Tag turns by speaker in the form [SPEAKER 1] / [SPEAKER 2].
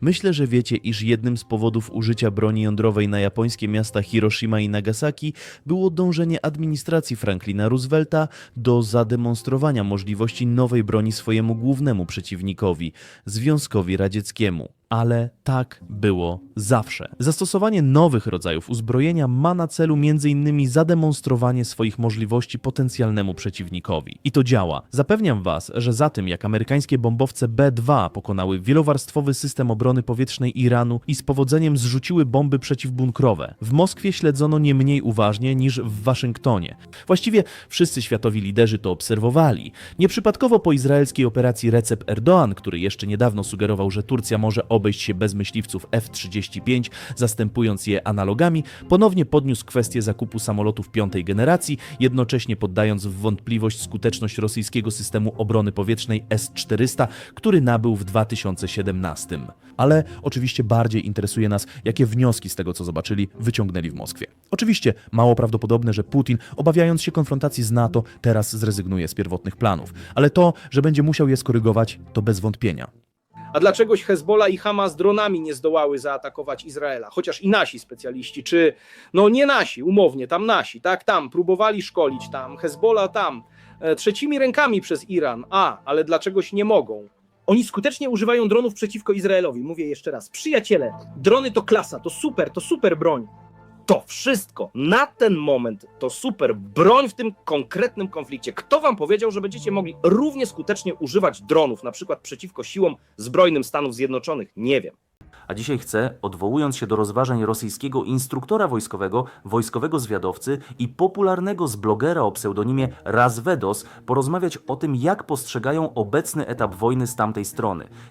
[SPEAKER 1] Myślę, że wiecie, iż jednym z powodów użycia broni jądrowej na japońskie miasta Hiroshima i Nagasaki było dążenie administracji Franklina Roosevelta do zademonstrowania możliwości nowej broni swojemu głównemu przeciwnikowi Związkowi Radzieckiemu. Ale tak było zawsze. Zastosowanie nowych rodzajów uzbrojenia ma na celu m.in. zademonstrowanie swoich możliwości potencjalnemu przeciwnikowi. I to działa. Zapewniam Was, że za tym, jak amerykańskie bombowce B-2 pokonały wielowarstwowy system obrony powietrznej Iranu i z powodzeniem zrzuciły bomby przeciwbunkrowe, w Moskwie śledzono nie mniej uważnie niż w Waszyngtonie. Właściwie wszyscy światowi liderzy to obserwowali. Nieprzypadkowo po izraelskiej operacji Recep Erdoğan, który jeszcze niedawno sugerował, że Turcja może obejść się bez myśliwców F-35, zastępując je analogami, ponownie podniósł kwestię zakupu samolotów piątej generacji, jednocześnie poddając w wątpliwość skuteczność rosyjskiego systemu obrony powietrznej S-400, który nabył w 2017. Ale oczywiście bardziej interesuje nas, jakie wnioski z tego, co zobaczyli, wyciągnęli w Moskwie. Oczywiście mało prawdopodobne, że Putin, obawiając się konfrontacji z NATO, teraz zrezygnuje z pierwotnych planów, ale to, że będzie musiał je skorygować, to bez wątpienia.
[SPEAKER 2] A dlaczegoś Hezbollah i Hamas dronami nie zdołały zaatakować Izraela? Chociaż i nasi specjaliści, czy no nie nasi, umownie, tam nasi, tak, tam próbowali szkolić, tam Hezbollah tam, e, trzecimi rękami przez Iran. A, ale dlaczegoś nie mogą? Oni skutecznie używają dronów przeciwko Izraelowi. Mówię jeszcze raz, przyjaciele, drony to klasa, to super, to super broń. To wszystko na ten moment to super broń w tym konkretnym konflikcie. Kto wam powiedział, że będziecie mogli równie skutecznie używać dronów, na przykład przeciwko siłom zbrojnym Stanów Zjednoczonych? Nie wiem.
[SPEAKER 3] A dzisiaj chcę, odwołując się do rozważań rosyjskiego instruktora wojskowego, wojskowego zwiadowcy i popularnego z blogera o pseudonimie Razvedos, porozmawiać o tym, jak postrzegają obecny etap wojny z tamtej strony.